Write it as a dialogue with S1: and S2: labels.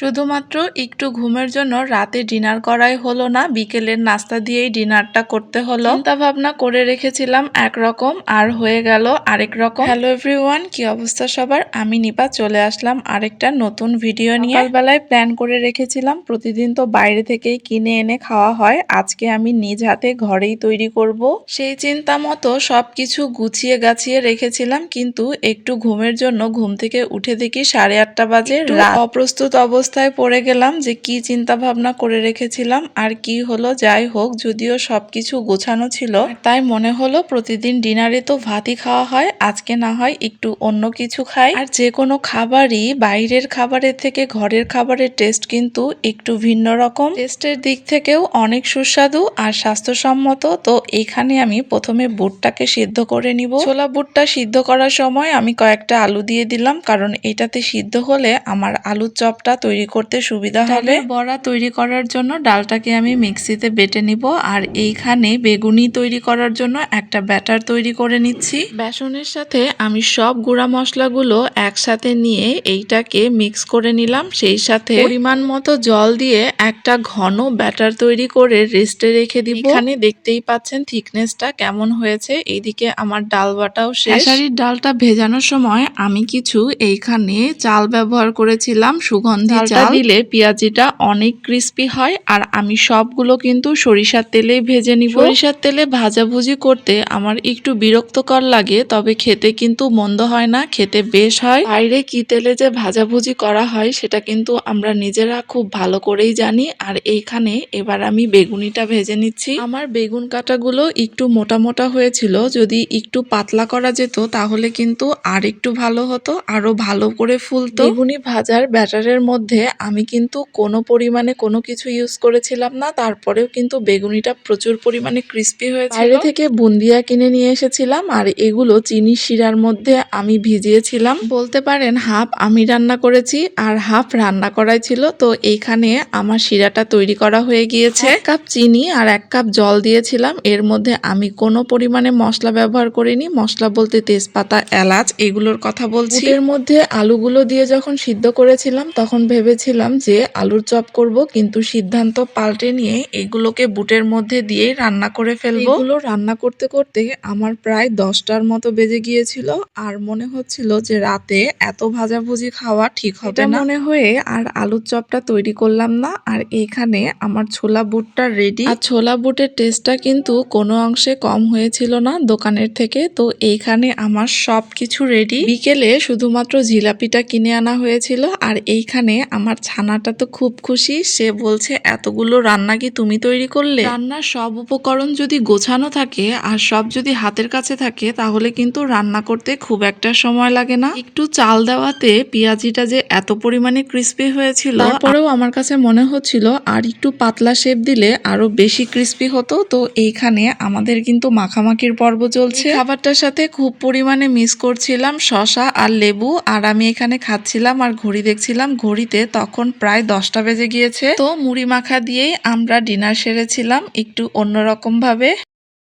S1: শুধুমাত্র একটু ঘুমের জন্য রাতে ডিনার করাই হলো না বিকেলের নাস্তা দিয়েই ডিনারটা করতে হলো। চিন্তা ভাবনা করে রেখেছিলাম একরকম আর হয়ে গেল আরেক রকম। হ্যালো এভরিওয়ান কি অবস্থা সবার? আমি নিপা চলে আসলাম আরেকটা নতুন ভিডিও নিয়ে। সকালবেলায় প্ল্যান করে রেখেছিলাম প্রতিদিন তো বাইরে থেকেই কিনে এনে খাওয়া হয়। আজকে আমি নিজ হাতে ঘরেই তৈরি করব। সেই চিন্তা মতো সবকিছু গুছিয়ে গাছিয়ে রেখেছিলাম কিন্তু একটু ঘুমের জন্য ঘুম থেকে উঠে দেখি সাড়ে আটটা বাজে। অপ্রস্তুত অবস্থায় পড়ে গেলাম যে কি চিন্তা ভাবনা করে রেখেছিলাম আর কি হলো, যাই হোক, যদিও সবকিছু গোছানো ছিল। তাই মনে হলো প্রতিদিন ডিনারে তো ভাতই খাওয়া হয়, আজকে না হয় একটু অন্য কিছু খাই। আর যে কোনো খাবারই বাইরের খাবারের থেকে ঘরের খাবারের টেস্ট কিন্তু একটু ভিন্ন রকম। টেস্টের দিক থেকেও অনেক সুস্বাদু আর স্বাস্থ্যসম্মত, তো এখানে আমি প্রথমে বুটটাকে সিদ্ধ করে নিব। ছোলা বুটটা সিদ্ধ করার সময় আমি কয়েকটা আলু দিয়ে দিলাম, কারণ এটাতে সিদ্ধ হলে আমার আলুর চপটা তৈরি করতে সুবিধা হবে। বড়া তৈরি করার জন্য ডালটাকে আমি মিক্সিতে বেটে নিব। আর এইখানে বেগুনি তৈরি করার জন্য একটা ব্যাটার তৈরি করে নিচ্ছি। বেসনের সাথে আমি সব গুঁড়া মশলাগুলো একসাথে নিয়ে এইটাকে মিক্স করে নিলাম। সেই সাথে পরিমাণ মতো জল দিয়ে একটা ঘন ব্যাটার তৈরি করে রেস্টে রেখে দিব। এখানে দেখতেই পাচ্ছেন থিকনেসটা কেমন হয়েছে। এইদিকে আমার ডাল বাটাও শেষ। ডালটা ভেজানোর সময় আমি কিছু এইখানে চাল ব্যবহার করেছিলাম। সুগন্ধি চাল। দিলে পেঁয়াজিটা অনেক ক্রিস্পি হয় আর আমি সবগুলো কিন্তু সরিষার তেলেই ভেজে নিব। সরিষার তেলে ভাজাভুজি করতে আমার একটু বিরক্তকর লাগে তবে খেতে কিন্তু মন্দ হয় না খেতে বেশ হয়। বাইরে কি তেলে যে ভাজাভুজি করা হয় সেটা কিন্তু আমরা নিজেরা খুব ভালো করেই জানি। আর এইখানে এবার আমি বেগুনিটা ভেজে নিচ্ছি। আমার বেগুন কাটাগুলো একটু মোটা মোটা হয়েছিল যদি একটু পাতলা করা যেত তাহলে কিন্তু আর একটু ভালো হতো আরও ভালো করে ফুলতো। বেগুনি ভাজার ব্যাটারের মধ্যে আমি কিন্তু কোনো পরিমাণে কোনো কিছু ইউজ করেছিলাম না তারপরেও কিন্তু বেগুনিটা প্রচুর পরিমাণে ক্রিস্পি হয়েছে বাইরে থেকে বুন্দিয়া কিনে নিয়ে এসেছিলাম আর এগুলো চিনি শিরার মধ্যে আমি ভিজিয়েছিলাম। বলতে পারেন হাফ আমি রান্না করেছি আর হাফ রান্না করাই ছিল তো এইখানে আমার শিরাটা তৈরি করা হয়ে গিয়েছে। এক কাপ চিনি আর এক কাপ জল দিয়েছিলাম এর মধ্যে আমি কোনো পরিমাণে মশলা ব্যবহার করিনি মশলা বলতে তেজপাতা এলাচ এগুলোর কথা বলছি। এর মধ্যে আলুগুলো দিয়ে যখন সিদ্ধ করেছিলাম তখন ভেবেছিলাম যে আলুর চপ করব কিন্তু সিদ্ধান্ত পাল্টে নিয়ে এগুলোকে বুটের মধ্যে দিয়ে রান্না করে ফেলব। এগুলো রান্না করতে করতে আমার প্রায় দশটার মতো বেজে গিয়েছিল আর মনে হচ্ছিল যে রাতে এত ভাজাভুজি খাওয়া ঠিক হবে না। মনে হয়ে আর আলুর চপটা তৈরি করলাম না আর এখানে আমার ছোলা বুটটা রেডি আর ছোলা বুটের টেস্টটা কিন্তু কোনো অংশে কম হয়েছিল না দোকানের থেকে তো এইখানে আমার সব কিছু রেডি বিকেলে শুধুমাত্র জিলাপিটা কিনে আনা হয়েছিল আর এইখানে আমার ছানাটা তো খুব খুশি সে বলছে এতগুলো রান্না কি তুমি তৈরি করলে? রান্নার সব উপকরণ যদি গোছানো থাকে আর সব যদি হাতের কাছে থাকে তাহলে কিন্তু রান্না করতে খুব একটা সময় লাগে না। একটু চাল দেওয়াতে পেঁয়াজিটা যে এত পরিমাণে ক্রিস্পি হয়েছিল তারপরেও আমার কাছে মনে হচ্ছিল আর একটু পাতলা শেপ দিলে আরও বেশি ক্রিস্পি হতো। তো এইখানে আমাদের কিন্তু মাখামাখির পর্ব চলছে। খাবারটার সাথে খুব পরিমাণে মিস করছিলাম শশা আর লেবু আর আমি এখানে খাচ্ছিলাম আর ঘড়ি দেখছিলাম ঘড়িতে তখন প্রায় দশটা বেজে গিয়েছে। তো মুড়ি মাখা দিয়েই আমরা ডিনার সেরেছিলাম একটু অন্যরকম ভাবে